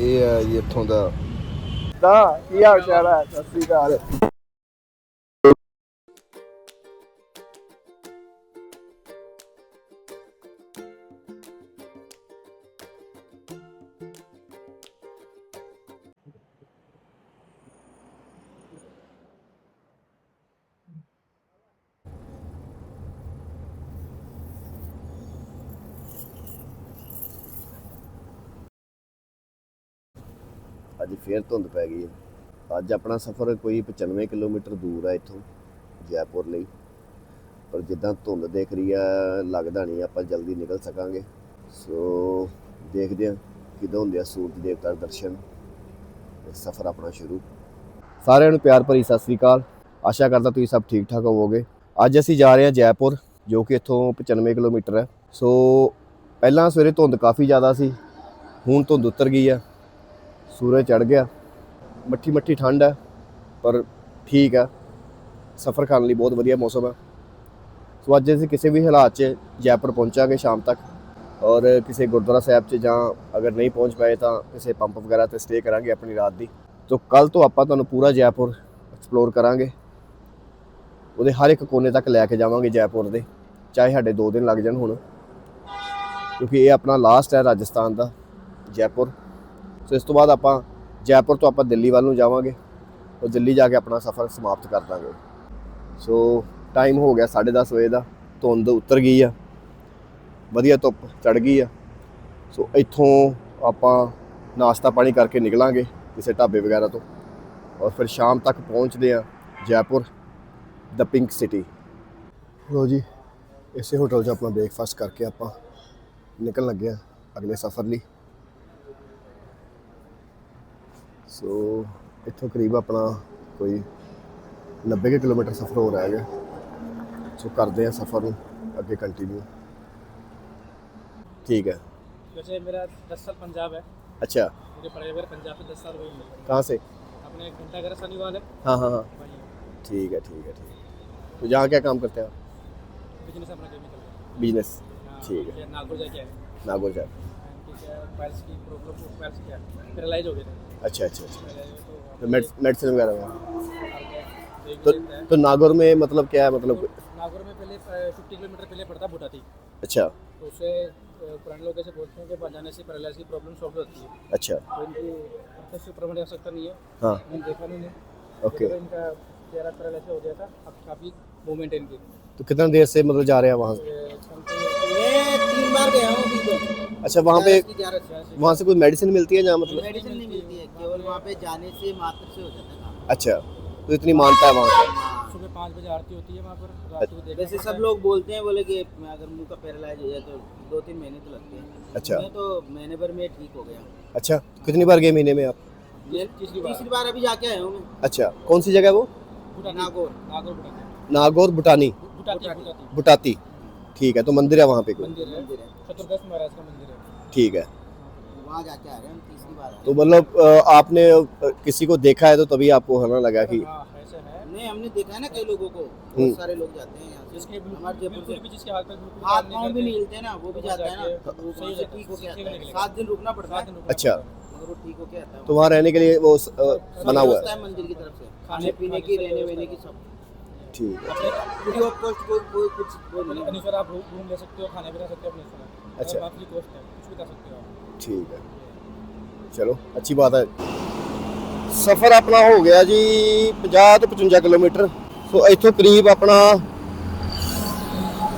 ਇਹ ਆ ਜੀ ਇੱਥੋਂ ਦਾ। ਦਾ ਕੀ ਹਾਲ ਚਾਲ ਹੈ ਸਤਿ ਸ੍ਰੀ ਅਕਾਲ। ਫੇਰ ਧੁੰਦ ਪੈ ਗਈ ਹੈ। ਅੱਜ ਆਪਣਾ ਸਫ਼ਰ ਕੋਈ 95 ਕਿਲੋਮੀਟਰ ਦੂਰ ਹੈ ਇੱਥੋਂ, ਜੈਪੁਰ ਲਈ। ਪਰ ਜਿੱਦਾਂ ਧੁੰਦ ਦੇਖ ਰਹੀ ਆ ਲੱਗਦਾ ਨਹੀਂ ਆਪਾਂ ਜਲਦੀ ਨਿਕਲ ਸਕਾਂਗੇ। ਸੋ ਦੇਖਦੇ ਹਾਂ ਕਿਦੋਂ ਹੁੰਦੇ ਆ ਸੂਰਜ ਦੇਵਤਾ ਦੇ ਦਰਸ਼ਨ ਸਫ਼ਰ ਆਪਣਾ ਸ਼ੁਰੂ। ਸਾਰਿਆਂ ਨੂੰ ਪਿਆਰ ਭਰੀ ਸਤਿ ਸ੍ਰੀ ਅਕਾਲ। ਆਸ਼ਾ ਕਰਦਾ ਤੁਸੀਂ ਸਭ ਠੀਕ ਠਾਕ ਹੋਵੋਗੇ। ਅੱਜ ਅਸੀਂ ਜਾ ਰਹੇ ਹਾਂ ਜੈਪੁਰ, ਜੋ ਕਿ ਇੱਥੋਂ 95 ਕਿਲੋਮੀਟਰ ਹੈ। ਸੋ ਪਹਿਲਾਂ ਸਵੇਰੇ ਧੁੰਦ ਕਾਫੀ ਜ਼ਿਆਦਾ ਸੀ, ਹੁਣ ਧੁੰਦ ਉਤਰ ਗਈ ਆ ਸੂਰਜ ਚੜ ਗਿਆ। ਮੱਠੀ ਮੱਠੀ ਠੰਡ ਹੈ, ਪਰ ਠੀਕ ਹੈ। ਸਫ਼ਰ ਕਰਨ ਲਈ ਬਹੁਤ ਵਧੀਆ ਮੌਸਮ ਹੈ। ਸੋ ਅੱਜ ਅਸੀਂ ਕਿਸੇ ਵੀ ਹਾਲਾਤ 'ਚ ਜੈਪੁਰ ਪਹੁੰਚਾਂਗੇ ਸ਼ਾਮ ਤੱਕ। ਔਰ ਕਿਸੇ ਗੁਰਦੁਆਰਾ ਸਾਹਿਬ 'ਚ ਜਾਂ ਅਗਰ ਨਹੀਂ ਪਹੁੰਚ ਪਾਏ ਤਾਂ ਕਿਸੇ ਪੰਪ ਵਗੈਰਾ ਤੇ ਸਟੇ ਕਰਾਂਗੇ ਆਪਣੀ ਰਾਤ ਦੀ। ਤੋਂ ਕੱਲ ਤੋਂ ਆਪਾਂ ਤੁਹਾਨੂੰ ਪੂਰਾ ਜੈਪੁਰ ਐਕਸਪਲੋਰ ਕਰਾਂਗੇ। ਉਹਦੇ ਹਰ ਇੱਕ ਕੋਨੇ ਤੱਕ ਲੈ ਕੇ ਜਾਵਾਂਗੇ ਜੈਪੁਰ ਦੇ। ਚਾਹੇ ਸਾਡੇ 2 ਦਿਨ ਲੱਗ ਜਾਣ ਹੁਣ। ਕਿਉਂਕਿ ਇਹ ਆਪਣਾ ਲਾਸਟ ਹੈ ਰਾਜਸਥਾਨ ਦਾ ਜੈਪੁਰ। ਸੋ ਇਸ ਤੋਂ ਬਾਅਦ ਆਪਾਂ ਜੈਪੁਰ ਤੋਂ ਆਪਾਂ ਦਿੱਲੀ ਵੱਲ ਨੂੰ ਜਾਵਾਂਗੇ। ਉਹ ਦਿੱਲੀ ਜਾ ਕੇ ਆਪਣਾ ਸਫ਼ਰ ਸਮਾਪਤ ਕਰ ਦਾਂਗੇ। ਸੋ ਟਾਈਮ ਹੋ ਗਿਆ 10:30 ਵਜੇ ਦਾ, ਧੁੰਦ ਉਤਰ ਗਈ ਆ। ਵਧੀਆ ਧੁੱਪ ਚੜ ਗਈ ਆ। ਸੋ ਇੱਥੋਂ ਆਪਾਂ ਨਾਸ਼ਤਾ ਪਾਣੀ ਕਰਕੇ ਨਿਕਲਾਂਗੇ ਕਿਸੇ ਢਾਬੇ ਵਗੈਰਾ ਤੋਂ। ਔਰ ਫਿਰ ਸ਼ਾਮ ਤੱਕ ਪਹੁੰਚਦੇ ਆ ਜੈਪੁਰ ਦ ਪਿੰਕ ਸਿਟੀ ਲੋ ਜੀ, ਇਸੇ ਹੋਟਲ 'ਚ ਆਪਣਾ ਬ੍ਰੇਕਫਾਸਟ ਕਰਕੇ ਆਪਾਂ ਨਿਕਲਣ ਲੱਗੇ ਆ ਅਗਲੇ ਸਫ਼ਰ ਲਈ। ਸੋ ਇੱਥੋਂ ਕਰੀਬ ਆਪਣਾ ਕੋਈ 90 ਕੁ ਕਿਲੋਮੀਟਰ ਸਫ਼ਰ ਹੋ ਰਿਹਾ ਹੈਗਾ ਸੋ ਕਰਦੇ ਆ ਸਫ਼ਰ ਨੂੰ ਅੱਗੇ ਕੰਟੀਨਿਊ ਠੀਕ है वैसे मेरा दस साल पंजाब है अच्छा मुझे पढ़ाई वगैरह पंजाब से दस साल हुए हैं। कहाँ से अपने एक घंटा घर शनिवार है हाँ हाँ हाँ वही ठीक है ठीक है ठीक है तो यहाँ क्या काम करते हैं आप बिजनेस अपना केमिकल है बिजनेस हाँ, ठीक है। ये नागपुर जाके आए नागौर जाए ठीक है फाइल्स की प्रॉब्लम को फाइल्स क्या पैरालाइज हो गए थे। अच्छा अच्छा अच्छा। तो तो मेडिसिन वगैरह में? तो हैं। तो नागौर में मतलब क्या है मतलब? नागौर में पहले फिफ्टी किलोमीटर पहले पड़ता भूटा थी अच्छा। तो उससे पुराने लोग ऐसे बोलते हैं कि वहाँ जाने से पैरालाइज की प्रॉब्लम सॉल्व होती है। अच्छा। तो इनकी अच्छे से प्रमाण आवश्यकता नहीं है। हाँ। मैंने देखा नहीं ओके। इनका चेहरा पैरालाइज हो गया था। अब काफ़ी मूवमेंट है इनकी। तो कितना देर से मतलब जा रहे हैं वहाँ? से तीन बार गया हूँ अभी तो अच्छा वहाँ पे वहाँ से कोई मेडिसिन मिलती है जहाँ मतलब मेडिसिन नहीं मिलती है केवल वहाँ पे जाने से मात्र से हो जाता है अच्छा तो इतनी मानता है वहाँ पे? हाँ। सुबह पाँच बजे आरती होती है वहाँ पर रात को देखा वैसे सब लोग बोलते हैं बोले कि अगर मुँह का पैरालाइज हो जाए तो दो तीन महीने तो लगते हैं। अच्छा। मैं तो महीने भर में ठीक हो गया अच्छा कितनी बार गए महीने में आप? तीसरी बार। बार अभी जाके आया हूँ अच्छा कौन सी जगह है वो? नागौर। नागौर भूटानी भुटाती ठीक है तो मंदिर है वहाँ पे कोई? ठीक है। तो मतलब आपने किसी को देखा है तो तभी आपको हना लगा कि नहीं हमने देखा है ना कई लोगों को। हम्म। बहुत सारे लोग जाते हैं यहाँ से। हाथ पाँव भी नहीं हिलते ना वो भी जाता तो है ना। अच्छा। ठीक होके आता है। सात दिन रुकना पड़ता है। अच्छा। तो वहाँ रहने के लिए वो बना हुआ है? मंदिर की तरफ़ से। खाने पीने की रहने वहने की सब। ठीक है अपने फ्री ऑफ कॉस्ट कोई कोई कुछ वो नहीं है। अपने अनुसार आप रूम रूम ले सकते हो खाने भी रह सकते हो अपने अनुसार अच्छा। और फ्री कॉस्ट है कुछ भी कर सकते हो आप ठीक है चलो अच्छी बात है ਸਫ਼ਰ ਆਪਣਾ ਹੋ ਗਿਆ ਜੀ 50 ਤੋਂ 55 ਕਿਲੋਮੀਟਰ ਸੋ ਇੱਥੋਂ ਕਰੀਬ ਆਪਣਾ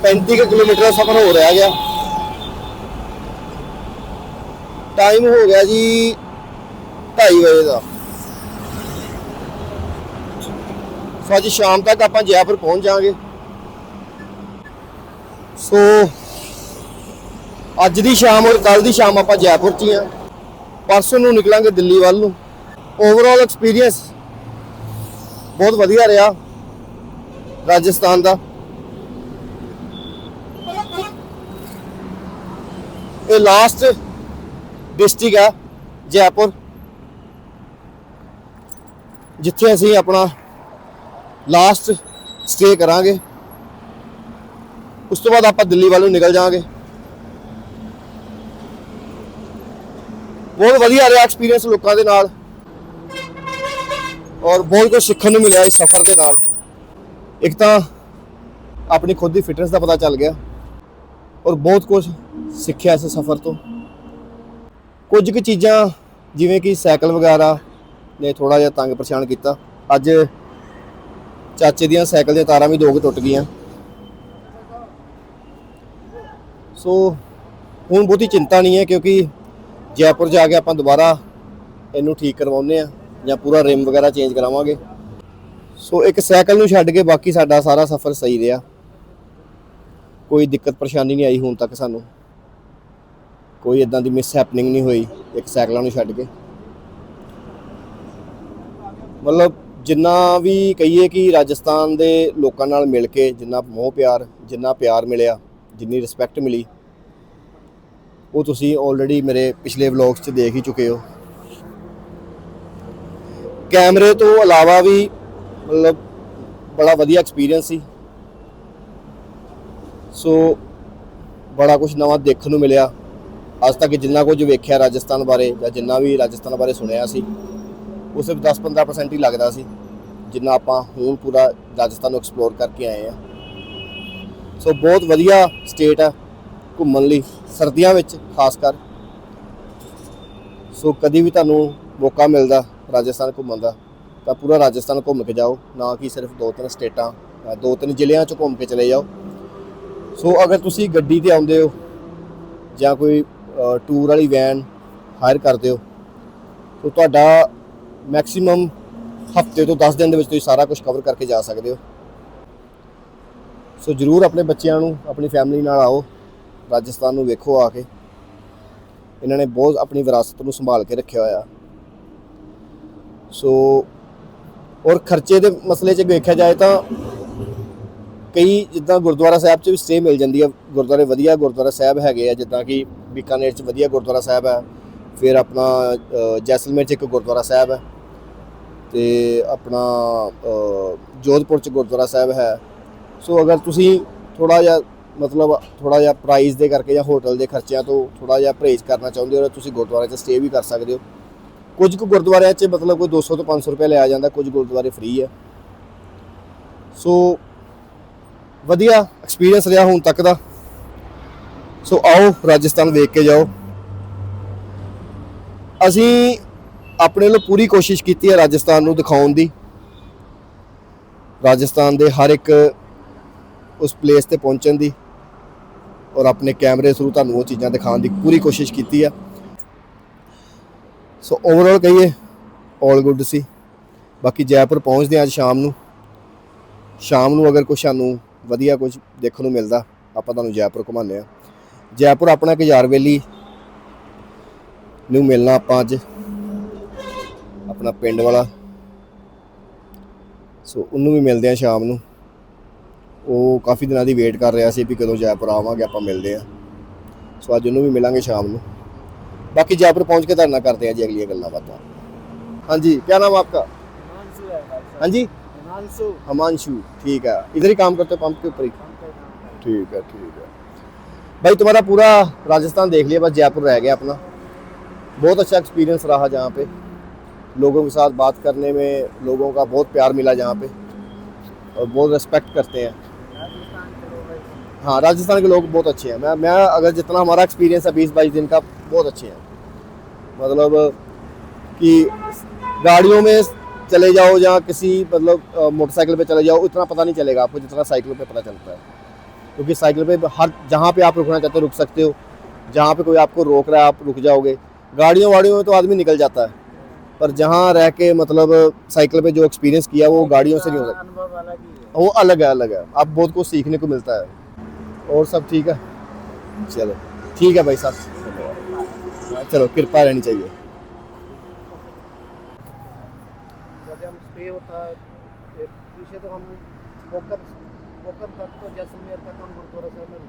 35 ਕੁ ਕਿਲੋਮੀਟਰ ਦਾ ਸਫ਼ਰ ਹੋ ਰਿਹਾ ਗਿਆ ਟਾਈਮ ਹੋ ਗਿਆ ਜੀ 2:30 ਵਜੇ ਦਾ ਅੱਜ ਸ਼ਾਮ ਤੱਕ ਆਪਾਂ ਜੈਪੁਰ ਪਹੁੰਚ ਜਾਾਂਗੇ ਸੋ, ਅੱਜ ਦੀ ਸ਼ਾਮ ਔਰ ਕੱਲ ਦੀ ਸ਼ਾਮ ਆਪਾਂ ਜੈਪੁਰ 'ਚ ਹੀ ਆ ਪਰਸੋਂ ਨੂੰ ਨਿਕਲਾਂਗੇ ਦਿੱਲੀ ਵੱਲ ਨੂੰ। ਓਵਰਆਲ ਐਕਸਪੀਰੀਅੰਸ ਬਹੁਤ ਵਧੀਆ ਰਿਹਾ ਰਾਜਸਥਾਨ ਦਾ। ਇਹ ਲਾਸਟ ਡਿਸਟ੍ਰਿਕਟ ਆ ਜੈਪੁਰ। ਜਿੱਥੇ ਅਸੀਂ ਆਪਣਾ ਲਾਸਟ ਸਟੇ ਕਰਾਂਗੇ। ਉਸ ਤੋਂ ਬਾਅਦ ਆਪਾਂ ਦਿੱਲੀ ਵੱਲ ਨੂੰ ਨਿਕਲ ਜਾਵਾਂਗੇ। ਬਹੁਤ ਵਧੀਆ ਰਿਹਾ ਐਕਸਪੀਰੀਅੰਸ ਲੋਕਾਂ ਦੇ ਨਾਲ। ਔਰ ਬਹੁਤ ਕੁਝ ਸਿੱਖਣ ਨੂੰ ਮਿਲਿਆ ਇਸ ਸਫ਼ਰ ਦੇ ਨਾਲ। ਇੱਕ ਤਾਂ ਆਪਣੀ ਖੁਦ ਦੀ ਫਿਟਨੈਸ ਦਾ ਪਤਾ ਚੱਲ ਗਿਆ। ਔਰ ਬਹੁਤ ਕੁਝ ਸਿੱਖਿਆ ਇਸ ਸਫ਼ਰ ਤੋਂ। ਕੁਝ ਕੁ ਚੀਜ਼ਾਂ ਜਿਵੇਂ ਕਿ ਸਾਈਕਲ ਵਗੈਰਾ ਨੇ ਥੋੜਾ ਜਿਹਾ ਤੰਗ ਪਰੇਸ਼ਾਨ ਕੀਤਾ। ਅੱਜ ਚਾਚੇ ਦੀਆਂ ਸਾਈਕਲ ਦੀਆਂ ਤਾਰਾਂ ਵੀ ਦੋ ਕੁ ਟੁੱਟ ਗਈਆਂ। ਸੋ ਹੁਣ ਬਹੁਤੀ ਚਿੰਤਾ ਨਹੀਂ ਹੈ ਕਿਉਂਕਿ ਜੈਪੁਰ ਜਾ ਕੇ ਆਪਾਂ ਦੁਬਾਰਾ ਇਹਨੂੰ ਠੀਕ ਕਰਵਾਉਂਦੇ ਆ ਜਾਂ ਪੂਰਾ ਰਿਮ ਵਗੈਰਾ ਚੇਂਜ ਕਰਾਵਾਂਗੇ। ਸੋ ਇੱਕ ਸਾਈਕਲ ਨੂੰ ਛੱਡ ਕੇ ਬਾਕੀ ਸਾਡਾ ਸਾਰਾ ਸਫ਼ਰ ਸਹੀ ਰਿਹਾ। ਕੋਈ ਦਿੱਕਤ ਪਰੇਸ਼ਾਨੀ ਨਹੀਂ ਆਈ ਹੁਣ ਤੱਕ ਸਾਨੂੰ। ਕੋਈ ਇਦਾਂ ਦੀ ਮਿਸ ਹੈਪਨਿੰਗ ਨਹੀਂ ਹੋਈ ਇੱਕ ਸਾਈਕਲਾਂ ਨੂੰ ਛੱਡ ਕੇ। ਮਤਲਬ ਜਿੰਨਾ ਵੀ ਕਹੀਏ ਕਿ ਰਾਜਸਥਾਨ ਦੇ ਲੋਕਾਂ ਨਾਲ ਮਿਲ ਕੇ ਜਿੰਨਾ ਮੋਹ ਪਿਆਰ, ਜਿੰਨਾ ਪਿਆਰ ਮਿਲਿਆ, ਜਿੰਨੀ ਰਿਸਪੈਕਟ ਮਿਲੀ, ਉਹ ਤੁਸੀਂ ਆਲਰੇਡੀ ਮੇਰੇ ਪਿਛਲੇ ਵਲੌਗਸ 'ਚ ਦੇਖ ਹੀ ਚੁੱਕੇ ਹੋ। ਕੈਮਰੇ ਤੋਂ ਇਲਾਵਾ ਵੀ ਮਤਲਬ ਬੜਾ ਵਧੀਆ ਐਕਸਪੀਰੀਅੰਸ ਸੀ। ਸੋ ਬੜਾ ਕੁਝ ਨਵਾਂ ਦੇਖਣ ਨੂੰ ਮਿਲਿਆ। ਅੱਜ ਤੱਕ ਜਿੰਨਾ ਕੁਝ ਵੇਖਿਆ ਰਾਜਸਥਾਨ ਬਾਰੇ ਜਾਂ ਜਿੰਨਾ ਵੀ ਰਾਜਸਥਾਨ ਬਾਰੇ ਸੁਣਿਆ ਸੀ। ਉਹ ਸਿਰਫ 10-15% ਹੀ ਲੱਗਦਾ ਸੀ, ਜਿੰਨਾ ਆਪਾਂ ਹੁਣ ਪੂਰਾ ਰਾਜਸਥਾਨ ਨੂੰ ਐਕਸਪਲੋਰ ਕਰਕੇ ਆਏ ਆ ਸੋ ਬਹੁਤ ਵਧੀਆ ਸਟੇਟ ਆ ਘੁੰਮਣ ਲਈ, ਸਰਦੀਆਂ ਵਿੱਚ ਖਾਸ ਕਰ। ਸੋ ਕਦੀ ਵੀ ਤੁਹਾਨੂੰ ਮੌਕਾ ਮਿਲਦਾ ਰਾਜਸਥਾਨ ਘੁੰਮਣ ਦਾ, ਤਾਂ ਪੂਰਾ ਰਾਜਸਥਾਨ ਘੁੰਮ ਕੇ ਜਾਓ, ਨਾ ਕਿ ਸਿਰਫ ਦੋ ਤਿੰਨ ਸਟੇਟਾਂ ਦੋ ਤਿੰਨ ਜ਼ਿਲ੍ਹਿਆਂ 'ਚ ਘੁੰਮ ਕੇ ਚਲੇ ਜਾਓ। ਸੋ ਅਗਰ ਤੁਸੀਂ ਗੱਡੀ ਤੇ ਆਉਂਦੇ ਹੋ, ਜਾਂ ਕੋਈ ਟੂਰ ਵਾਲੀ ਵੈਨ ਹਾਇਰ ਕਰਦੇ ਹੋ, ਤਾਂ ਤੁਹਾਡਾ ਮੈਕਸਿਮਮ ਹਫ਼ਤੇ ਤੋਂ 10 ਦਿਨ ਦੇ ਵਿੱਚ ਤੁਸੀਂ ਸਾਰਾ ਕੁਝ ਕਵਰ ਕਰਕੇ ਜਾ ਸਕਦੇ ਹੋ। ਸੋ ਜਰੂਰ ਆਪਣੇ ਬੱਚਿਆਂ ਨੂੰ, ਆਪਣੀ ਫੈਮਿਲੀ ਨਾਲ ਆਓ, ਰਾਜਸਥਾਨ ਨੂੰ ਵੇਖੋ ਆ ਕੇ। ਇਹਨਾਂ ਨੇ ਬਹੁਤ ਆਪਣੀ ਵਿਰਾਸਤ ਨੂੰ ਸੰਭਾਲ ਕੇ ਰੱਖਿਆ ਹੋਇਆ। ਸੋ ਔਰ ਖਰਚੇ ਦੇ ਮਸਲੇ 'ਚ ਵੇਖਿਆ ਜਾਏ ਤਾਂ ਕਈ ਜਿੱਦਾਂ ਗੁਰਦੁਆਰਾ ਸਾਹਿਬ 'ਚ ਵੀ ਸਟੇ ਮਿਲ ਜਾਂਦੀ ਹੈ ਗੁਰਦੁਆਰੇ ਵਧੀਆ ਗੁਰਦੁਆਰਾ ਸਾਹਿਬ ਹੈਗੇ ਆ, ਜਿੱਦਾਂ ਕਿ ਬੀਕਾਨੇਰ 'ਚ ਵਧੀਆ ਗੁਰਦੁਆਰਾ ਸਾਹਿਬ ਹੈ ਫਿਰ ਆਪਣਾ ਜੈਸਲਮੇਰ 'ਚ ਇੱਕ ਗੁਰਦੁਆਰਾ ਸਾਹਿਬ ਹੈ ਤੇ ਆਪਣਾ ਜੋਧਪੁਰ 'ਚ ਗੁਰਦੁਆਰਾ ਸਾਹਿਬ ਹੈ। ਸੋ ਅਗਰ ਤੁਸੀਂ ਥੋੜਾ ਜਿਹਾ, ਮਤਲਬ ਥੋੜਾ ਜਿਹਾ ਪ੍ਰਾਈਸ ਦੇ ਕਰਕੇ ਜਾਂ ਹੋਟਲ ਦੇ ਖਰਚਿਆਂ ਤੋਂ ਥੋੜਾ ਜਿਹਾ ਪਰਹੇਜ਼ ਕਰਨਾ ਚਾਹੁੰਦੇ ਹੋ ਤਾਂ ਤੁਸੀਂ ਗੁਰਦੁਆਰੇ 'ਚ ਸਟੇ ਵੀ ਕਰ ਸਕਦੇ ਹੋ। ਕੁਝ ਕੁ ਗੁਰਦੁਆਰਿਆਂ 'ਚ ਮਤਲਬ ਕੋਈ 200 ਤੋਂ 500 ਰੁਪਏ ਲਿਆ ਜਾਂਦਾ, ਕੁਝ ਗੁਰਦੁਆਰੇ ਫ੍ਰੀ ਹੈ। ਸੋ ਵਧੀਆ ਐਕਸਪੀਰੀਅੰਸ ਰਿਹਾ ਹੁਣ ਤੱਕ ਦਾ। ਸੋ ਆਓ ਰਾਜਸਥਾਨ ਵੇਖ ਕੇ ਜਾਓ। ਅਸੀਂ ਆਪਣੇ ਵੱਲੋਂ ਪੂਰੀ ਕੋਸ਼ਿਸ਼ ਕੀਤੀ ਹੈ ਰਾਜਸਥਾਨ ਨੂੰ ਦਿਖਾਉਣ ਦੀ। ਰਾਜਸਥਾਨ ਦੇ ਹਰ ਇੱਕ ਉਸ ਪਲੇਸ ਤੇ ਪਹੁੰਚਣ ਦੀ ਔਰ ਆਪਣੇ ਕੈਮਰੇ ਥਰੂ ਤੁਹਾਨੂੰ ਉਹ ਚੀਜ਼ਾਂ ਦਿਖਾਉਣ ਦੀ ਪੂਰੀ ਕੋਸ਼ਿਸ਼ ਕੀਤੀ ਆ ਸੋ ਓਵਰਆਲ ਕਹੀਏ 올 ਗੁੱਡ ਸੀ। ਬਾਕੀ ਜੈਪੁਰ ਪਹੁੰਚਦੇ ਹਾਂ ਅੱਜ ਸ਼ਾਮ ਨੂੰ। ਸ਼ਾਮ ਨੂੰ ਅਗਰ ਕੁਛ ਸਾਨੂੰ ਵਧੀਆ ਕੁਝ ਦੇਖਣ ਨੂੰ ਮਿਲਦਾ, ਆਪਾਂ ਤੁਹਾਨੂੰ ਜੈਪੁਰ ਘੁਮਾਉਂਦੇ ਆ ਜੈਪੁਰ ਆਪਣਾ ਇੱਕ ਯਾਰਵੇਲੀ ਨੂੰ ਮਿਲਣਾ ਆਪਾਂ ਅੱਜ। ਆਪਣਾ ਪਿੰਡ ਵਾਲਾ। ਸੋ ਉਹਨੂੰ ਵੀ ਮਿਲਦੇ ਆ ਸ਼ਾਮ ਨੂੰ। ਉਹ ਕਾਫੀ ਦਿਨਾਂ ਦੀ ਵੇਟ ਕਰ ਰਿਹਾ ਸੀ ਵੀ ਕਦੋਂ ਜੈਪੁਰ ਆਵਾਂਗੇ ਆਪਾਂ ਮਿਲਦੇ ਆ ਸੋ ਅੱਜ ਉਹਨੂੰ ਵੀ ਮਿਲਾਂਗੇ ਸ਼ਾਮ ਨੂੰ। ਬਾਕੀ ਜੈਪੁਰ ਪਹੁੰਚ ਕੇ ਤੁਹਾਡੇ ਨਾਲ ਕਰਦੇ ਆ ਜੀ ਅਗਲੀਆਂ ਗੱਲਾਂ ਬਾਤਾਂ। ਹਾਂਜੀ ਕੀ ਨਾਮ ਆਪਕਾ? ਹਾਂਜੀ? हिमांशु ਠੀਕ ठीक है ਹੀ ਕੰਮ ਕਰਦੇ करते हो ਉੱਪਰ ਹੀ। ਠੀਕ ही ਠੀਕ है ठीक है भाई तुम्हारा पूरा राजस्थान देख लिया बस जयपुर रह गया बहुत अच्छा एक्सपीरियंस रहा जहाँ पे। लोगों के साथ बात करने में, लोगों का बहुत प्यार मिला जहाँ पे और बहुत रिस्पेक्ट करते हैं। हाँ राजस्थान के लोग बहुत अच्छे हैं। मैं मैं अगर जितना हमारा एक्सपीरियंस है बीस बाईस दिन का, बहुत अच्छे हैं। मतलब कि गाड़ियों में चले जाओ या किसी मतलब मोटरसाइकिल पे चले जाओ इतना पता नहीं चलेगा आपको जितना साइकिल पे पता चलता है। क्योंकि साइकिल पे हर, जहाँ पे आप रुकना चाहते हो, रुक सकते हो। जहाँ पे कोई आपको रोक रहा है, आप रुक जाओगे। गाड़ियों वाड़ियों में तो आदमी निकल जाता है। पर जहाँ रह के मतलब साइकिल पे जो एक्सपीरियंस किया वो गाड़ियों से नहीं हो सकता। अलग है। वो अलग है अलग है। अब बहुत कुछ सीखने को मिलता है। और सब ठीक है? चलो। ठीक है भाई साहब। चलो कृपा रहनी चाहिए। होता तो हम वोकर वोकर तक तो जैसलमेर तक हम गुरुद्वारा साहब में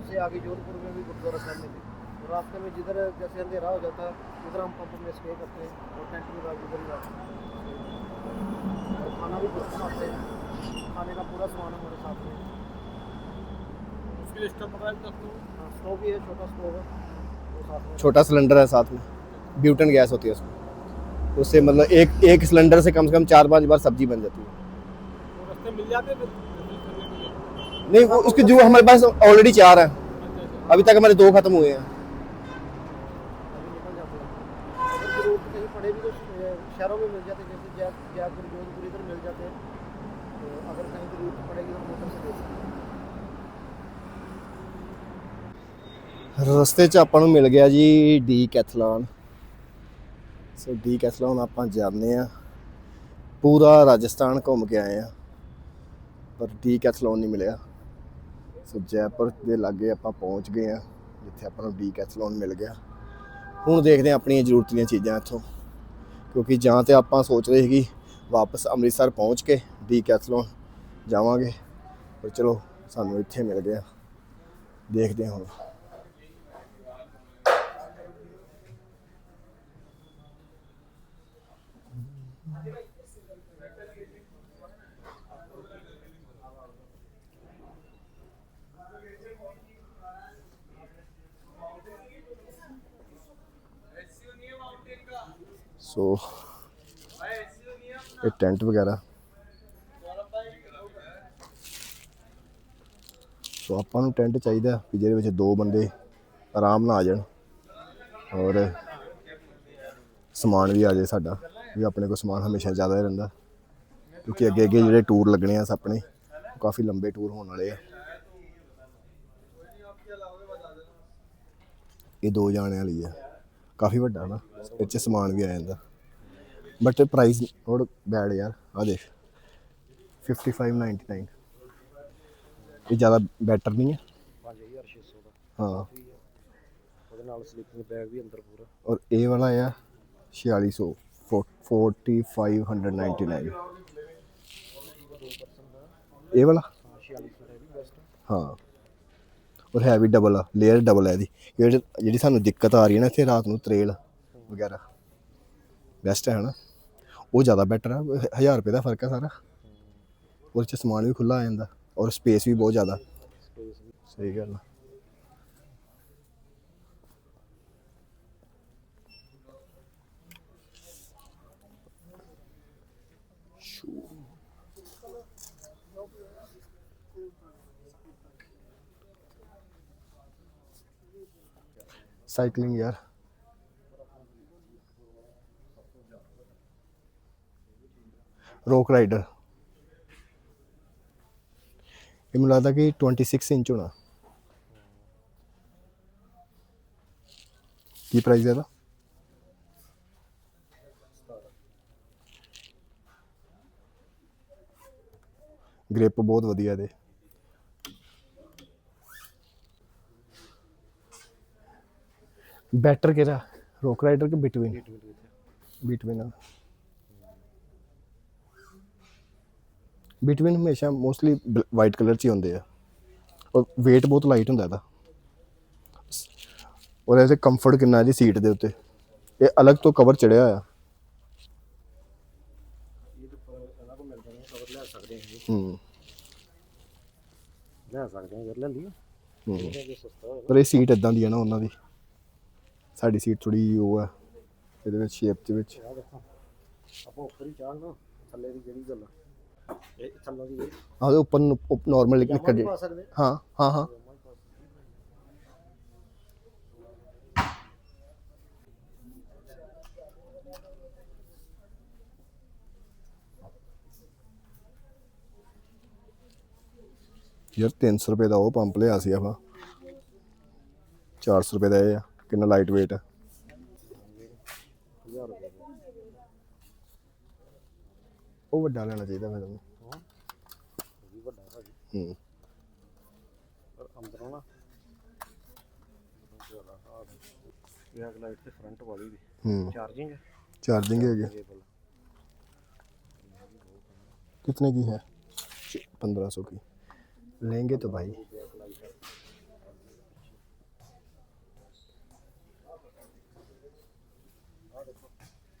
उससे आगे जोधपुर में भी गुरुद्वारा साहब में तो रास्ते में जिधर जैसे अंधेरा हो जाता है उधर हम पंप में स्टे करते हैं और टेंट में रात उधर ही रहते हैं। और खाना भी खुद बनाते हैं। खाने का पूरा सामान हमारे साथ में। उसके लिए स्टोव मंगाया था तो हाँ स्टोव भी है छोटा स्टोव है। वो साथ में। छोटा सिलेंडर है साथ में। ब्यूटन गैस होती है उसमें। उससे मतलब एक एक सिलेंडर से कम से कम चार पाँच बार सब्ज़ी बन जाती है। रास्ते मिल जाते नहीं वो उसके जो हमारे पास ऑलरेडी चार हैं। अच्छा अच्छा। अभी तक हमारे दो खत्म हुए हैं। शहरों में मिल जाते हैं जैसे जय जयपुर जोधपुर इधर मिल जाते हैं तो अगर कहीं जरूरत पड़ेगी तो मोटर से ले सकते हैं ਰਸਤੇ 'ਚ ਆਪਾਂ ਨੂੰ ਮਿਲ ਗਿਆ ਜੀ ਡੀ ਕੈਥਲੌਨ ਸੋ ਡੀ ਕੈਥਲੌਨ ਆਪਾਂ ਜਾਂਦੇ ਆ ਪੂਰਾ ਰਾਜਸਥਾਨ ਘੁੰਮ ਕੇ ਆਏ ਆ ਪਰ ਡੀ ਕੈਥਲੌਨ ਨਹੀਂ ਮਿਲਿਆ ਸੋ ਜੈਪੁਰ ਦੇ ਲਾਗੇ ਆਪਾਂ ਪਹੁੰਚ ਗਏ ਆ ਜਿੱਥੇ ਆਪਾਂ ਨੂੰ ਡੀ ਕੈਥਲੌਨ ਮਿਲ ਗਿਆ ਹੁਣ ਦੇਖਦੇ ਆ ਆਪਣੀਆਂ ਜ਼ਰੂਰਤ ਦੀਆਂ ਚੀਜ਼ਾਂ ਇੱਥੋਂ ਕਿਉਂਕਿ ਜਾਂ ਤੇ ਆਪਾਂ ਸੋਚ ਰਹੇ ਸੀ ਕਿ ਵਾਪਸ ਅੰਮ੍ਰਿਤਸਰ ਪਹੁੰਚ ਕੇ ਡੀ ਕੈਥਲੌਨ ਜਾਵਾਂਗੇ। ਪਰ ਚਲੋ, ਸਾਨੂੰ ਇੱਥੇ ਮਿਲ ਗਿਆ। ਦੇਖਦੇ ਹਾਂ ਹੁਣ। ਸੋ, ਇਹ ਟੈਂਟ ਵਗੈਰਾ। ਸੋ, ਆਪਾਂ ਨੂੰ ਟੈਂਟ ਚਾਹੀਦਾ ਕਿ ਜਿਹਦੇ ਵਿੱਚ ਦੋ ਬੰਦੇ ਆਰਾਮ ਨਾਲ ਆ ਜਾਣ ਔਰ ਸਮਾਨ ਵੀ ਆ ਜਾਏ ਸਾਡਾ, ਵੀ ਆਪਣੇ ਕੋਲ ਸਮਾਨ ਹਮੇਸ਼ਾ ਜ਼ਿਆਦਾ ਹੀ ਰਹਿੰਦਾ। ਕਿਉਂਕਿ ਅੱਗੇ ਅੱਗੇ ਜਿਹੜੇ ਟੂਰ ਲੱਗਣੇ ਆ ਆਪਣੇ ਉਹ ਕਾਫੀ ਲੰਬੇ ਟੂਰ ਹੋਣ ਵਾਲੇ ਆ। ਇਹ ਦੋ ਜਾਣੇ ਵਾਲੀ ਆ। ਕਾਫੀ ਵੱਡਾ ਨਾ। ਇਹ 'ਚ ਸਮਾਨ ਵੀ ਆ ਜਾਂਦਾ। ਬਟ ਪ੍ਰਾਈਸ ਥੋੜਾ ਬੈਡ ਯਾਰ ਆ ਦੇਖ। 5599 ਇਹ ਜ਼ਿਆਦਾ ਬੈਟਰ ਨਹੀਂ ਹੈ। 5600 ਦਾ ਹਾਂ। ਉਹਦੇ ਨਾਲ ਸਲੀਪਿੰਗ ਬੈਗ ਵੀ ਅੰਦਰ ਪੂਰਾ। ਔਰ ਇਹ ਵਾਲਾ ਆ 4600 4599 ਇਹ ਵਾਲਾ? 4600 ਦਾ ਵੀ ਬੈਸਟ ਹਾਂ। ਔਰ ਹੈ ਵੀ ਡਬਲ ਆ ਲੇਅਰ ਡਬਲ ਹੈ ਇਹਦੀ। ਜਿਹੜੀ ਸਾਨੂੰ ਦਿੱਕਤ ਆ ਰਹੀ ਹੈ ਨਾ ਇੱਥੇ ਰਾਤ ਨੂੰ ਤਰੇਲ। ਵਗੈਰਾ। ਬੈਸਟ ਹੈ ਨਾ ਉਹ ਜ਼ਿਆਦਾ ਬੈਟਰ ਆ। 1000 ਰੁਪਏ ਦਾ ਫ਼ਰਕ ਆ ਸਾਰਾ। ਉਹਦੇ ਚ ਸਮਾਨ ਵੀ ਖੁੱਲਾ ਆ ਜਾਂਦਾ। ਔਰ ਸਪੇਸ ਵੀ ਬਹੁਤ ਜ਼ਿਆਦਾ। ਸਹੀ ਗੱਲ ਆ। ਸਾਈਕਲਿੰਗ ਯਾਰ। ਰੋਕ ਰਾਈਡਰ। ਇਹ ਮੈਨੂੰ ਲੱਗਦਾ ਕਿ 26 ਇੰਚ ਹੋਣਾ। ਕੀ ਪ੍ਰਾਈਸ ਹੈ ਇਹਦਾ? ਗ੍ਰਿਪ ਬਹੁਤ ਵਧੀਆ ਇਹਦੇ। ਬੈਟਰ ਕਿਹੜਾ? ਰੋਕ ਰਾਈਡਰ ਕਿ ਬਿਟਵੀਨ ਬਿਟਵੀਨ ਬਿਟਵੀਨ ਹਮੇਸ਼ਾ ਮੋਸਟਲੀ ਵਾਈਟ ਕਲਰ ਚ ਹੀ ਹੁੰਦੇ ਆ। ਔਰ weight ਬਹੁਤ ਲਾਈਟ ਹੁੰਦਾ ਇਹਦਾ। ਔਰ ਐਸੇ ਕੰਫਰਟ ਕਿੰਨਾ ਇਹਦੀ ਸੀਟ ਦੇ ਉੱਤੇ। ਇਹ ਅਲੱਗ ਤੋਂ ਕਵਰ ਚੜਿਆ ਹੋਇਆ। ਹਾਂ। ਲੈ ਸਕਦੇ ਹਾਂ ਯਾਰ ਲੈ ਹੂੰ। ਪਰ ਇਹ ਸੀਟ ਇਦਾਂ ਦੀ ਹੈ ਨਾ ਉਹਨਾਂ ਦੀ। ਸਾਡੀ ਸੀਟ ਥੋੜੀ ਉਹ ਹੈ ਇਹਦੇ ਵਿੱਚ ਸ਼ੇਪ ਦੇ ਵਿੱਚ। ਆਪਾਂ ਉੱਪਰ ਹੀ ਚਾੜਨਾ ਥੱਲੇ ਦੀ ਜਿਹੜੀ ਗੱਲ। ਇਹ ਥੱਲੋਂ ਦੀ ਉਹਦੇ ਉੱਪਰ ਨਾਰਮਲ ਨਿਕਲ ਜਾਮਾ ਜੇ ਹਾਂ ਹਾਂ ਹਾਂ। ਹੀ। ਯਾਰ 300 ਰੁਪਏ ਦਾ ਉਹ ਪੰਪ ਲਿਆ ਸੀ ਆਪਾਂ। 400 ਰੁਪਏ ਦਾ ਇਹ ਆ। ਕਿੰਨਾ ਲਾਈਟ weight ਆ। ਉਹ ਵੱਡਾ ਲੈਣਾ ਚਾਹੀਦਾ ਫਿਰ ਤੁਹਾਨੂੰ ਇਹ ਵੀ ਵੱਡਾ ਭਾਜੀ ਹੂੰ ਪਰ ਅੰਦਰੋਂ ਨਾ ਜ਼ਿਆਦਾ ਹਾਰਡ ਬੈਕ ਲਾਈਟ ਤੇ ਫਰੰਟ ਵਾਲੀ ਦੀ ਹੂੰ ਚਾਰਜਿੰਗ ਹੈ चार्जिंग है क्या ਕੇਬਲ कितने की है पंद्रह सौ की लेंगे तो भाई ਬੈਕ ਲਾਈਟ ਹੈ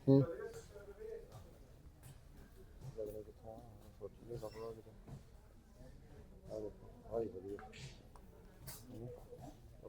हम्म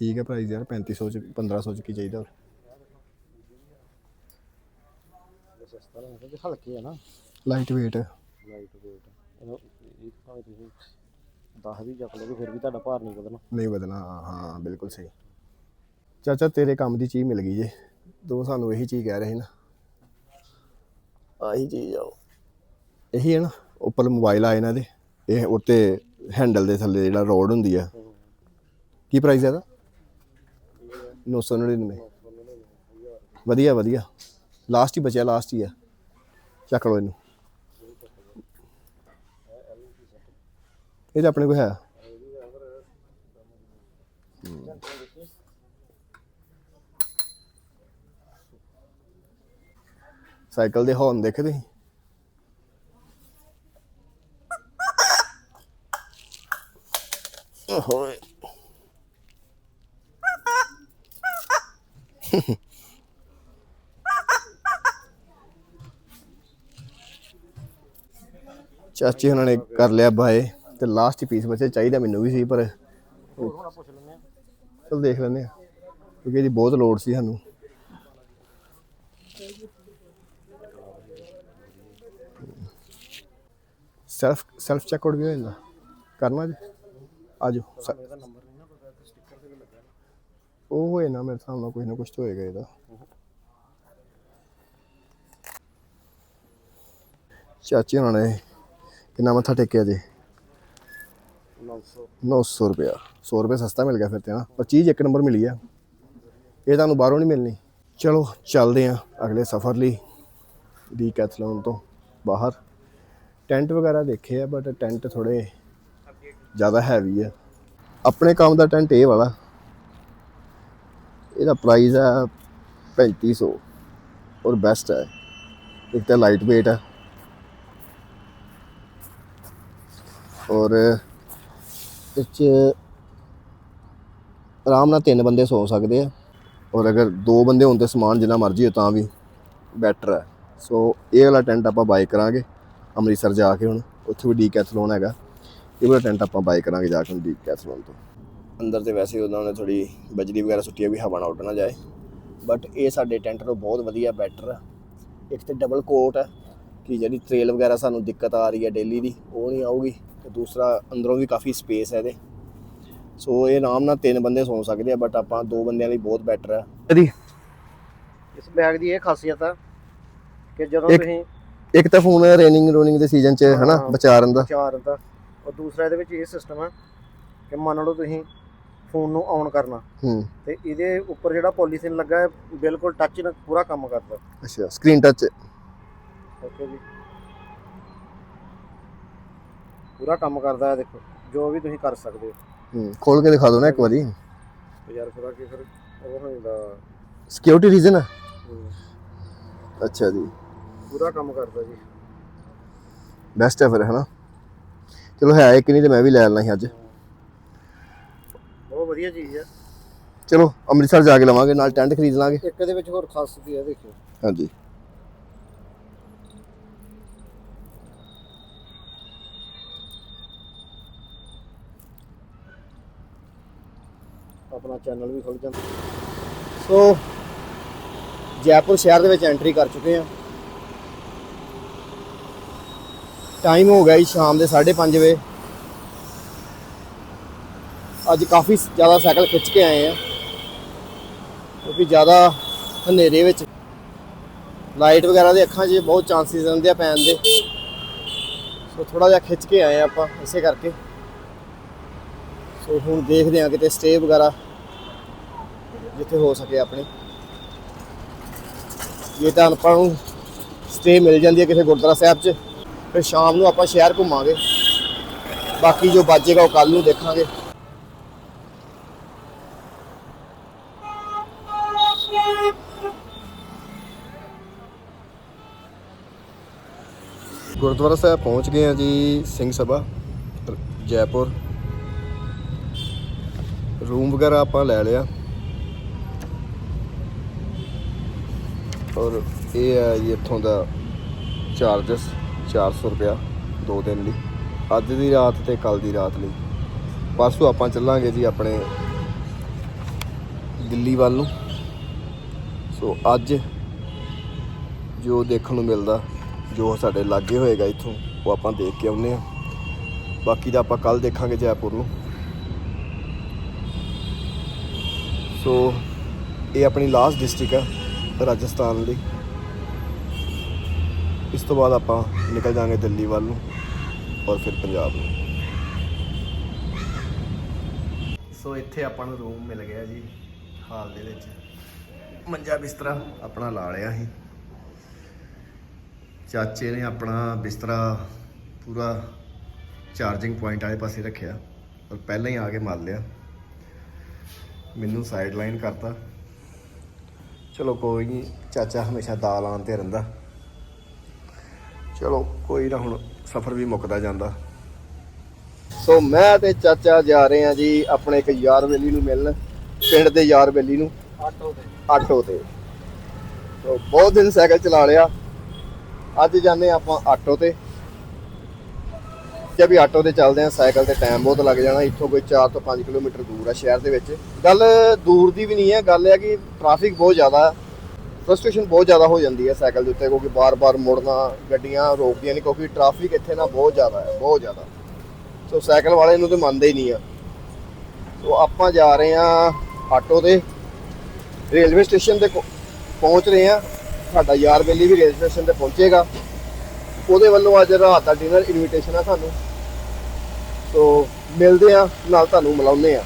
ਠੀਕ ਹੈ ਪ੍ਰਾਈਸ ਯਾਰ 3500 ਚ 1500 ਚ ਕੀ ਚਾਹੀਦਾ ਸਸਤਾ ਨਾ ਕਿਉਂਕਿ ਹਲਕੇ ਆ ਨਾ। ਲਾਈਟ weight ਲਾਈਟ weight ਇਹਨੂੰ ਇਹ ਭਾਵੇਂ ਤੁਸੀਂ 10 ਵੀ ਚੱਕ ਲਓਗੇ ਫਿਰ ਵੀ ਤੁਹਾਡਾ ਭਾਰ ਨਹੀਂ ਵਧਣਾ। ਨਹੀਂ ਵਧਣਾ ਹਾਂ ਬਿਲਕੁਲ ਸਹੀ। ਚਾਚਾ ਤੇਰੇ ਕੰਮ ਦੀ ਚੀਜ਼ ਮਿਲ ਗਈ ਜੇ। ਦੋ ਸਾਨੂੰ ਇਹੀ ਚੀਜ਼ ਕਹਿ ਰਹੇ ਨਾ। ਆਹੀ ਚੀਜ਼ ਆਓ ਇਹੀ ਹੈ ਨਾ ਉੱਪਰ ਮੋਬਾਈਲ ਆ ਇਹਨਾਂ ਦੇ। ਇਹ ਉੱਤੇ ਹੈਂਡਲ ਦੇ ਥੱਲੇ ਜਿਹੜਾ ਰੋਡ ਹੁੰਦੀ ਆ। ਕੀ ਪ੍ਰਾਈਸ ਹੈ ਇਹਦਾ? 999 ਵਧੀਆ ਵਧੀਆ। ਲਾਸਟ ਹੀ ਬਚਿਆ ਲਾਸਟ ਹੀ ਆ। ਚੱਕ ਲਓ ਇਹਨੂੰ। ਇਹ ਤਾਂ ਆਪਣੇ ਕੋਲ ਹੈ। ਸਾਈਕਲ ਦੇ ਹੌਰਨ ਦੇਖੇ ਤੁਸੀਂ? ਓਏ ਚਾਚੀ ਉਹਨਾਂ ਨੇ ਕਰ ਲਿਆ ਬਾਏ ਤੇ ਲਾਸਟ ਪੀਸ ਬਚੇ ਚਾਹੀਦਾ ਮੈਨੂੰ ਵੀ ਸੀ ਪਰ ਚਲ ਦੇਖ ਲੈਂਦੇ ਆ ਕਿਉਂਕਿ ਇਹਦੀ ਬਹੁਤ ਲੋੜ ਸੀ ਸਾਨੂੰ। ਸੈਲਫ ਸੈਲਫ ਚੈੱਕਆਊਟ ਵੀ ਹੋ ਜਾਂਦਾ। ਕਰਨਾ ਜੀ। ਆਜੋ ਇਹਦਾ ਨੰਬਰ ਨਹੀਂ ਨਾ ਪਤਾ ਤੇ ਸਟicker ਤੇ ਵੀ ਲੱਗਾ ਨਾ। ਉਹ ਹੋਏ ਨਾ ਮੇਰੇ ਹਿਸਾਬ ਨਾਲ ਕੁਝ ਨਾ ਕੁਝ ਹੋਏਗਾ ਇਹਦਾ ਚਾਚੀ ਉਹਨਾਂ ਨੇ ਕਿੰਨਾ ਮੱਥਾ ਟੇਕਿਆ ਜੀ 900 900 ਰੁਪਇਆ 100 ਰੁਪਏ ਸਸਤਾ ਮਿਲ ਗਿਆ ਫਿਰ ਤੇ ਨਾ ਪਰ ਚੀਜ਼ ਇੱਕ ਨੰਬਰ ਮਿਲੀ ਆ ਇਹ ਤੁਹਾਨੂੰ ਬਾਹਰੋਂ ਨਹੀਂ ਮਿਲਣੀ ਚਲੋ ਚੱਲਦੇ ਆ ਅਗਲੇ ਸਫ਼ਰ ਲਈ ਡੀਕੈਥਲਨ ਤੋਂ ਬਾਹਰ ਟੈਂਟ ਵਗੈਰਾ ਦੇਖੇ ਆ ਬਟ ਟੈਂਟ ਥੋੜੇ ਜ਼ਿਆਦਾ ਹੈਵੀ ਆ। ਆਪਣੇ ਕੰਮ ਦਾ ਟੈਂਟ ਇਹ ਵਾਲਾ। ਇਹਦਾ ਪ੍ਰਾਈਸ ਹੈ 3500 ਔਰ ਬੈਸਟ ਹੈ। ਇੱਕ ਤਾਂ ਲਾਈਟ weight ਹੈ। ਔਰ ਇਹ 'ਚ ਆਰਾਮ ਨਾਲ ਤਿੰਨ ਬੰਦੇ ਸੌ ਸਕਦੇ ਆ। ਔਰ ਅਗਰ ਦੋ ਬੰਦੇ ਹੋਣ ਤੇ ਸਮਾਨ ਜਿੰਨਾ ਮਰਜ਼ੀ ਹੋ ਤਾਂ ਵੀ ਬੈਟਰ ਹੈ। ਸੋ ਇਹ ਵਾਲਾ ਟੈਂਟ ਆਪਾਂ ਬਾਈ ਕਰਾਂਗੇ ਅੰਮ੍ਰਿਤਸਰ ਜਾ ਕੇ ਹੁਣ। ਉੱਥੇ ਵੀ ਡੀਕੈਥਲੋਨ ਹੈਗਾ। ਇਹ ਵਾਲਾ ਟੈਂਟ ਆਪਾਂ ਬਾਈ ਕਰਾਂਗੇ ਜਾ ਕੇ ਹੁਣ ਡੀਕੈਥਲੋਨ ਤੋਂ। ਅੰਦਰ ਤੇ ਵੈਸੇ ਉਹਨਾਂ ਨੇ ਥੋੜੀ ਬਜਰੀ ਵਗੈਰਾ ਸੁੱਟੀ ਆ ਵੀ ਹਵਾ ਨਾ ਉੱਡ ਨਾ ਜਾਏ। ਬਟ ਇਹ ਸਾਡੇ ਟੈਂਟ ਤੋਂ ਬਹੁਤ ਵਧੀਆ ਬੈਟਰ ਆ। ਇੱਕ ਤੇ ਡਬਲ ਕੋਟ ਹੈ ਕਿ ਜਿਹੜੀ ਟ੍ਰੇਲ ਵਗੈਰਾ ਸਾਨੂੰ ਦਿੱਕਤ ਆ ਰਹੀ ਹੈ ਡੇਲੀ ਦੀ ਉਹ ਨਹੀਂ ਆਊਗੀ। ਤੇ ਦੂਸਰਾ ਅੰਦਰੋਂ ਵੀ ਕਾਫੀ ਸਪੇਸ ਹੈ ਇਹਦੇ। ਸੋ ਇਹ ਆਰਾਮ ਨਾਲ ਤਿੰਨ ਬੰਦੇ ਸੌ ਸਕਦੇ ਆ ਬਟ ਆਪਾਂ ਦੋ ਬੰਦਿਆਂ ਲਈ ਬਹੁਤ ਬੈਟਰ ਹੈ ਇਹਦੀ ਇਸ ਬੈਗ ਦੀ ਇਹ ਖਾਸੀਅਤ ਆ ਕਿ ਜਦੋਂ ਇੱਕ- ਤੁਸੀਂ ਇੱਕ ਤਾਂ ਫੋਨ ਰੇਨਿੰਗ ਰੋਨਿੰਗ ਦੇ ਸੀਜ਼ਨ 'ਚ ਹਨਾ ਹਾਂ। ਵਿਚਾਰਨ ਦਾ। ਚਾਰ ਦਾ। ਔਰ ਦੂਸਰਾ ਇਹਦੇ ਵਿੱਚ ਇਹ ਸਿਸਟਮ ਆ ਕਿ ਮੰਨ ਲਓ ਤੁਸੀਂ ਫੋਨ ਨੂੰ ਆਨ ਕਰਨਾ। ਹੂੰ। ਤੇ ਇਹਦੇ ਉੱਪਰ ਜਿਹੜਾ ਪੋਲੀਥੀਨ ਲੱਗਾ ਹੈ ਬਿਲਕੁਲ ਟੱਚ ਨਾਲ ਪੂਰਾ ਕੰਮ ਕਰਦਾ। ਅੱਛਾ ਸਕਰੀਨ ਟੱਚ ਓਕੇ ਜੀ। ਪੂਰਾ ਕੰਮ ਕਰਦਾ ਹੈ ਦੇਖੋ ਜੋ ਵੀ ਤੁਸੀਂ ਕਰ ਸਕਦੇ ਹੋ। ਹੂੰ ਖੋਲ ਕੇ ਦਿਖਾ ਦਿਓ ਨਾ ਇੱਕ ਵਾਰੀ। ਤੇ ਯਾਰ ਫਿਰ ਅੱਗੇ ਫਿਰ ਉਹ ਹੋ ਜਾਂਦਾ। ਸਿਕਿਉਰਿਟੀ ਰੀਜ਼ਨ ਹੈ। ਅੱਛਾ ਜੀ। ਪੂਰਾ ਕੰਮ ਕਰਦਾ ਜੀ। ਬੈਸਟ ਹੈ ਫਿਰ ਹਨਾ ਚਲੋ ਹੈ ਇੱਕ ਨਹੀਂ ਤੇ ਮੈਂ ਵੀ ਲੈ ਲੈਣਾ ਸੀ ਅੱਜ। ਵਧੀਆ ਚੀਜ਼ ਹੈ ਚਲੋ ਅੰਮ੍ਰਿਤਸਰ ਜਾ ਕੇ ਲਵਾਂਗੇ ਨਾਲ ਟੈਂਟ ਖਰੀਦ ਲਾਂਗੇ। ਇੱਕ ਇਹਦੇ ਵਿੱਚ ਹੋਰ ਖਾਸੀਅਤ ਹੈ ਦੇਖੋ ਹਾਂਜੀ। ਆਪਣਾ ਚੈਨਲ ਵੀ ਖੁੱਲ ਜਾਂਦਾ ਸੋ ਜੈਪੁਰ ਸ਼ਹਿਰ ਦੇ ਵਿੱਚ ਐਂਟਰੀ ਕਰ ਚੁੱਕੇ ਹਾਂ ਟਾਈਮ ਹੋ ਗਿਆ ਜੀ ਸ਼ਾਮ ਦੇ 5:30 ਵਜੇ। ਅੱਜ ਕਾਫੀ ਜ਼ਿਆਦਾ ਸਾਈਕਲ ਖਿੱਚ ਕੇ ਆਏ ਆ। ਕਿਉਂਕਿ ਜ਼ਿਆਦਾ ਹਨੇਰੇ ਵਿੱਚ। ਲਾਈਟ ਵਗੈਰਾ ਦੇ ਅੱਖਾਂ 'ਚ ਬਹੁਤ ਚਾਂਸਿਸ ਰਹਿੰਦੇ ਆ ਪੈਣ ਦੇ। ਸੋ ਥੋੜਾ ਜਿਹਾ ਖਿੱਚ ਕੇ ਆਏ ਆ ਆਪਾਂ ਇਸੇ ਕਰਕੇ। ਸੋ ਹੁਣ ਦੇਖਦੇ ਆ ਕਿਤੇ ਸਟੇ ਵਗੈਰਾ ਜਿੱਥੇ ਹੋ ਸਕੇ ਆਪਣੇ। ਜੇ ਤਾਂ ਆਪਾਂ ਨੂੰ ਸਟੇ ਮਿਲ ਜਾਂਦੀ ਹੈ ਕਿਸੇ ਗੁਰਦੁਆਰਾ ਸਾਹਿਬ 'ਚ, ਫਿਰ ਸ਼ਾਮ ਨੂੰ ਆਪਾਂ ਸ਼ਹਿਰ ਘੁੰਮਾਂਗੇ। ਬਾਕੀ ਜੋ ਬਾਜੇਗਾ ਉਹ ਕੱਲ ਨੂੰ ਦੇਖਾਂਗੇ। ਗੁਰਦੁਆਰਾ ਸਾਹਿਬ ਪਹੁੰਚ ਗਏ ਆ ਜੀ, ਸਿੰਘ ਸਭਾ, ਜੈਪੁਰ। ਰੂਮ ਵਗੈਰਾ ਆਪਾਂ ਲੈ ਲਿਆ। ਔਰ ਇਹ ਹੈ ਜੀ ਇੱਥੋਂ ਦਾ ਚਾਰਜਸ 400 ਰੁਪਇਆ ਦੋ ਦਿਨ ਲਈ। ਅੱਜ ਦੀ ਰਾਤ ਤੇ ਕੱਲ ਦੀ ਰਾਤ ਲਈ। ਪਰਸੋਂ ਆਪਾਂ ਚੱਲਾਂਗੇ ਜੀ ਆਪਣੇ ਦਿੱਲੀ ਵੱਲ ਨੂੰ। ਸੋ ਅੱਜ ਜੋ ਦੇਖਣ ਨੂੰ ਮਿਲਦਾ ਜੋ ਸਾਡੇ ਲਾਗੇ ਹੋਏਗਾ ਇੱਥੋਂ, ਉਹ ਆਪਾਂ ਦੇਖ ਕੇ ਆਉਨੇ ਆ ਬਾਕੀ ਦਾ ਆਪਾਂ ਕੱਲ ਦੇਖਾਂਗੇ ਜੈਪੁਰ ਨੂੰ। ਸੋ ਇਹ ਆਪਣੀ ਲਾਸਟ ਡਿਸਟ੍ਰਿਕਟ ਆ, ਰਾਜਸਥਾਨ ਦੀ ਇਸ ਤੋਂ ਬਾਅਦ ਆਪਾਂ ਨਿਕਲ ਜਾਾਂਗੇ ਦਿੱਲੀ ਵੱਲ ਨੂੰ ਔਰ ਫਿਰ ਪੰਜਾਬ ਨੂੰ। ਸੋ ਇੱਥੇ ਆਪਾਂ ਨੂੰ ਰੂਮ ਮਿਲ ਗਿਆ ਜੀ, ਹਾਲ ਦੇ ਵਿੱਚ। ਮੰਜਾ ਬਿਸਤਰਾ ਆਪਣਾ ਲਾ ਲਿਆ ਸੀ ਚਾਚੇ ਨੇ ਆਪਣਾ ਬਿਸਤਰਾ ਪੂਰਾ ਚਾਰਜਿੰਗ ਪੁਆਇੰਟ ਵਾਲੇ ਪਾਸੇ ਰੱਖਿਆ ਔਰ ਪਹਿਲਾਂ ਹੀ ਆ ਕੇ ਮਾਰ ਲਿਆ। ਮੈਨੂੰ ਸਾਈਡ ਲਾਈਨ ਕਰਤਾ। ਚਲੋ ਕੋਈ ਨਹੀਂ ਚਾਚਾ ਹਮੇਸ਼ਾ ਦਾਲ ਆਉਣ ਤੇ ਰਹਿੰਦਾ। ਚਲੋ ਕੋਈ ਨਾ ਹੁਣ ਸਫ਼ਰ ਵੀ ਮੁੱਕਦਾ ਜਾਂਦਾ। ਸੋ ਮੈਂ ਤੇ ਚਾਚਾ ਜਾ ਰਹੇ ਆ ਜੀ ਆਪਣੇ ਇੱਕ ਯਾਰ ਬੇਲੀ ਨੂੰ ਮਿਲਣ ਪਿੰਡ ਦੇ ਯਾਰ ਬੇਲੀ ਨੂੰ। ਆਟੋ ਤੇ। ਆਟੋ ਤੇ। ਸੋ ਬਹੁਤ ਦਿਨ ਸਾਈਕਲ ਚਲਾ ਲਿਆ। ਅੱਜ ਜਾਂਦੇ ਆਪਾਂ ਆਟੋ ਤੇ। ਜੇ ਵੀ ਆਟੋ ਤੇ ਚੱਲਦੇ ਆ ਸਾਈਕਲ ਤੇ ਟਾਈਮ ਬਹੁਤ ਲੱਗ ਜਾਣਾ, ਇੱਥੋਂ ਕੋਈ 4 ਤੋਂ 5 ਕਿਲੋਮੀਟਰ ਦੂਰ ਆ ਸ਼ਹਿਰ ਦੇ ਵਿੱਚ। ਗੱਲ ਦੂਰ ਦੀ ਵੀ ਨਹੀਂ ਹੈ, ਗੱਲ ਇਹ ਹੈ ਕਿ ਟ੍ਰੈਫਿਕ ਬਹੁਤ ਜ਼ਿਆਦਾ ਹੈ ਫਰਸਟ੍ਰੇਸ਼ਨ ਬਹੁਤ ਜ਼ਿਆਦਾ ਹੋ ਜਾਂਦੀ ਹੈ ਸਾਈਕਲ ਦੇ ਉੱਤੇ, ਕਿਉਂਕਿ ਬਾਰ-ਬਾਰ ਮੁੜਨਾ, ਗੱਡੀਆਂ ਰੋਕਦੀਆਂ ਨਹੀਂ, ਕਿਉਂਕਿ ਟ੍ਰੈਫਿਕ ਇੱਥੇ ਨਾ ਬਹੁਤ ਜ਼ਿਆਦਾ ਹੈ, ਬਹੁਤ ਜ਼ਿਆਦਾ। ਸੋ ਸਾਈਕਲ ਵਾਲੇ ਨੂੰ ਤੇ ਮੰਨਦੇ ਹੀ ਨਹੀਂ ਆ। ਸੋ ਆਪਾਂ ਜਾ ਰਹੇ ਆ ਆਟੋ ਤੇ। ਰੇਲਵੇ ਸਟੇਸ਼ਨ ਤੇ ਪਹੁੰ- ਪਹੁੰਚ ਰਹੇ ਆ ਸਾਡਾ ਯਾਰ ਬੇਲੀ ਵੀ ਰੇਲਵੇ ਸਟੇਸ਼ਨ ਤੇ ਪਹੁੰਚੇਗਾ। ਉਹਦੇ ਵੱਲੋਂ ਅੱਜ ਰਾਤ ਦਾ ਡਿਨਰ ਇਨਵੀਟੇਸ਼ਨ ਆ ਸਾਨੂੰ। ਸੋ ਮਿਲਦੇ ਆ, ਨਾਲ ਤੁਹਾਨੂੰ ਮਿਲਾਉਂਦੇ ਆ।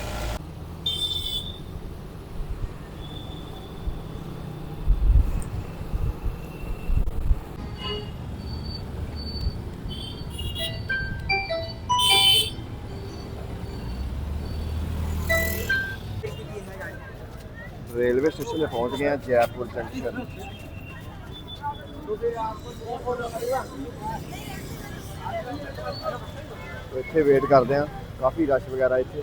ਰੇਲਵੇ ਸਟੇਸ਼ਨ ਤੇ ਪਹੁੰਚ ਗਏ ਆ ਜੈਪੁਰ ਜੰਕਸ਼ਨ ਇੱਥੇ ਵੇਟ ਕਰਦੇ ਆ ਕਾਫੀ ਰਸ਼ ਵਗੈਰਾ ਇੱਥੇ।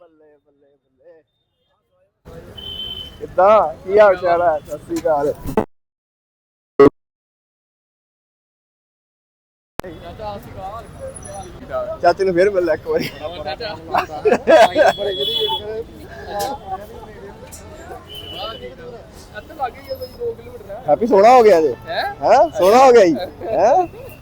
ਬੱਲੇ ਬੱਲੇ ਬੱਲੇ। ਕਿੱਦਾਂ? ਕੀ ਹਾਲ ਚਾਲ ਹੈ? ਸਤਿ ਸ੍ਰੀ ਅਕਾਲ। ਚਾਚੇ ਨੂੰ ਫੇਰ ਮਿਲਿਆ ਇੱਕ ਵਾਰੀ। ਹੈਪੀ ਸੋਹਣਾ ਹੋ ਗਿਆ ਜੇ। ਹੈ? ਸੋਹਣਾ ਹੋ ਗਿਆ ਜੀ। ਹੈ?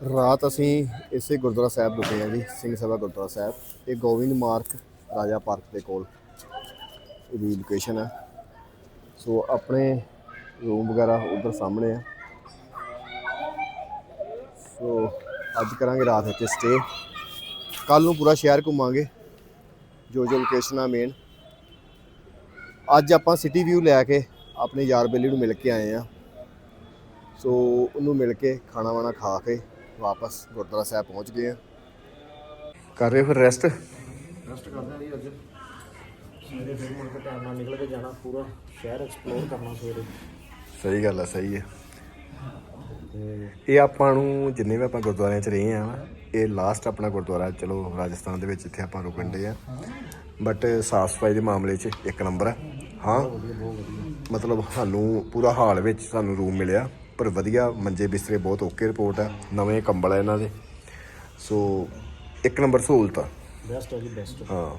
ਰਾਤ ਅਸੀਂ ਇਸੇ ਗੁਰਦੁਆਰਾ ਸਾਹਿਬ ਰੁਕੇ ਹਾਂ ਜੀ, ਸਿੰਘ ਸਭਾ ਗੁਰਦੁਆਰਾ ਸਾਹਿਬ। ਇਹ ਗੋਬਿੰਦ ਮਾਰਕ ਰਾਜਾ ਪਾਰਕ ਦੇ ਕੋਲ ਇਹਦੀ ਲੋਕੇਸ਼ਨ ਹੈ ਸੋ ਆਪਣੇ ਰੂਮ ਵਗੈਰਾ ਉਧਰ ਸਾਹਮਣੇ ਆ। ਸੋ ਅੱਜ ਕਰਾਂਗੇ ਰਾਤ ਇੱਥੇ ਸਟੇ ਕੱਲ ਨੂੰ ਪੂਰਾ ਸ਼ਹਿਰ ਘੁੰਮਾਂਗੇ, ਜੋ ਜੋ ਲੋਕੇਸ਼ਨ ਆ ਮੇਨ ਅੱਜ ਆਪਾਂ ਸਿਟੀ ਵਿਊ ਲੈ ਕੇ ਆਪਣੇ ਯਾਰ ਬੇਲੀ ਨੂੰ ਮਿਲ ਕੇ ਆਏ ਆ ਸੋ ਉਹਨੂੰ ਮਿਲ ਕੇ ਖਾਣਾ ਵਾਣਾ ਖਾ ਕੇ ਵਾਪਸ ਗੁਰਦੁਆਰਾ ਸਾਹਿਬ ਪਹੁੰਚ ਗਏ ਆ। ਕਰ ਰਹੇ ਫਿਰ ਰੈਸਟ ਰੈਸਟ ਕਰਦੇ ਹਾਂ ਜੀ ਅੱਜ। ਸਵੇਰੇ ਫਿਰ ਮੁੜ ਕੇ ਟਾਈਮ ਨਾਲ ਨਿਕਲ ਕੇ ਜਾਣਾ ਪੂਰਾ ਸ਼ਹਿਰ ਐਕਸਪਲੋਰ ਕਰਨਾ ਸਵੇਰੇ। ਸਹੀ ਗੱਲ ਆ ਸਹੀ ਹੈ ਇਹ ਆਪਾਂ ਨੂੰ ਜਿੰਨੇ ਵੀ ਆਪਾਂ ਗੁਰਦੁਆਰਿਆਂ 'ਚ ਰਹੇ ਆ ਇਹ ਲਾਸਟ ਆਪਣਾ ਗੁਰਦੁਆਰਾ ਚਲੋ ਰਾਜਸਥਾਨ ਦੇ ਵਿੱਚ ਇੱਥੇ ਆਪਾਂ ਰੁਕਣ ਦੇ ਆ। ਬਟ ਸਾਫ਼ ਸਫ਼ਾਈ ਦੇ ਮਾਮਲੇ 'ਚ ਇੱਕ ਨੰਬਰ ਹੈ ਹਾਂ ਮਤਲਬ ਸਾਨੂੰ ਪੂਰਾ ਹਾਲ ਵਿੱਚ ਸਾਨੂੰ ਰੂਮ ਮਿਲਿਆ। ਪਰ ਵਧੀਆ ਮੰਜੇ ਬਿਸਤਰੇ ਬਹੁਤ ਓਕੇ ਰਿਪੋਰਟ ਹੈ ਨਵੇਂ ਕੰਬਲ ਆ ਇਹਨਾਂ ਦੇ। ਸੋ ਇੱਕ ਨੰਬਰ ਸਹੂਲਤ ਆ। ਬੈਸਟ ਹੈ ਜੀ ਬੈਸਟ ਹਾਂ।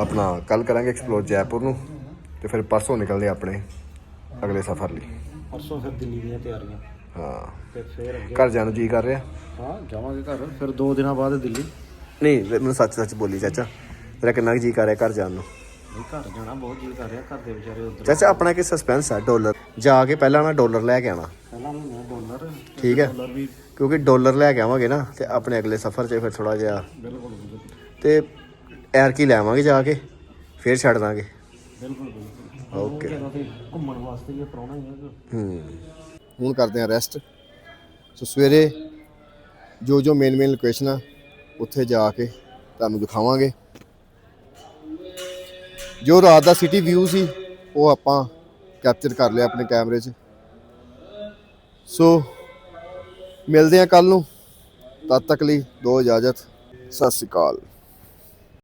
ਆਪਣਾ ਕੱਲ ਕਰਾਂਗੇ ਐਕਸਪਲੋਰ ਜੈਪੁਰ ਨੂੰ ਤੇ ਫਿਰ ਪਰਸੋਂ ਨਿਕਲਦੇ ਆ ਆਪਣੇ ਅਗਲੇ ਸਫ਼ਰ ਲਈ। ਪਰਸੋਂ ਫਿਰ ਦਿੱਲੀ ਦੀਆਂ ਤਿਆਰੀਆਂ। ਹਾਂ। ਤੇ ਫਿਰ ਅੱਗੇ ਘਰ ਜਾਣ ਨੂੰ ਜੀ ਕਰ ਰਿਹਾ? ਹਾਂ ਜਾਵਾਂਗੇ ਘਰ। ਫਿਰ 2 ਦਿਨਾਂ ਬਾਅਦ ਦਿੱਲੀ। ਨਹੀਂ ਮੈਨੂੰ ਸੱਚ ਸੱਚ ਬੋਲੀ ਚਾਚਾ। ਤੇਰਾ ਕਿੰਨਾ ਜੀ ਕਰ ਰਿਹਾ ਘਰ ਜਾਣ ਨੂੰ? ਨਹੀਂ ਘਰ ਜਾਣਾ ਬਹੁਤ ਜੀ ਕਰ ਰਿਹਾ ਘਰ ਦੇ ਵਿਚਾਰੇ ਉਧਰ। ਚਾਚਾ ਆਪਣਾ ਕੀ ਸਸਪੈਂਸ ਆ? ਡਾਲਰ। ਜਾ ਕੇ ਪਹਿਲਾਂ ਨਾ ਡਾਲਰ ਲੈ ਕੇ ਆਣਾ ਪਹਿਲਾਂ ਵੀ ਮੈਂ ਡਾਲਰ ਠੀਕ ਹੈ। ਡਾਲਰ ਵੀ ਕਿਉਂਕਿ ਡਾਲਰ ਲੈ ਕੇ ਆਵਾਂਗੇ ਨਾ ਤੇ ਆਪਣੇ ਅਗਲੇ ਸਫ਼ਰ 'ਚ ਫਿਰ ਥੋੜਾ ਜਿਹਾ ਬਿਲਕੁਲ ਤੇ ਐਰ ਕੀ ਲੈਵਾਂਗੇ ਜਾ ਕੇ ਫਿਰ ਛੱਡ ਦਾਂਗੇ। ਬਿਲਕੁਲ ਓਕੇ। ਘੁੰਮਣ ਵਾਸਤੇ ਇਹ ਪ੍ਰਾਹੁਣਾ ਹੀ ਹੈ ਹੂੰ। ਹੁਣ ਕਰਦੇ ਆ ਰੈਸਟ ਸੋ ਸਵੇਰੇ ਜੋ ਜੋ ਮੇਨ ਮੇਨ ਲੋਕੇਸ਼ਨ ਆ ਉੱਥੇ ਜਾ ਕੇ ਤੁਹਾਨੂੰ ਦਿਖਾਵਾਂਗੇ। ਜੋ ਰਾਤ ਦਾ ਸਿਟੀ ਵਿਊ ਸੀ, ਉਹ ਆਪਾਂ ਕੈਪਚਰ ਕਰ ਲਿਆ ਆਪਣੇ ਕੈਮਰੇ 'ਚ। ਸੋ ਮਿਲਦੇ ਆ ਕੱਲ ਨੂੰ। ਤਦ ਤੱਕ ਲਈ ਦੋ ਇਜਾਜ਼ਤ। ਸਤਿ ਸ਼੍ਰੀ ਅਕਾਲ।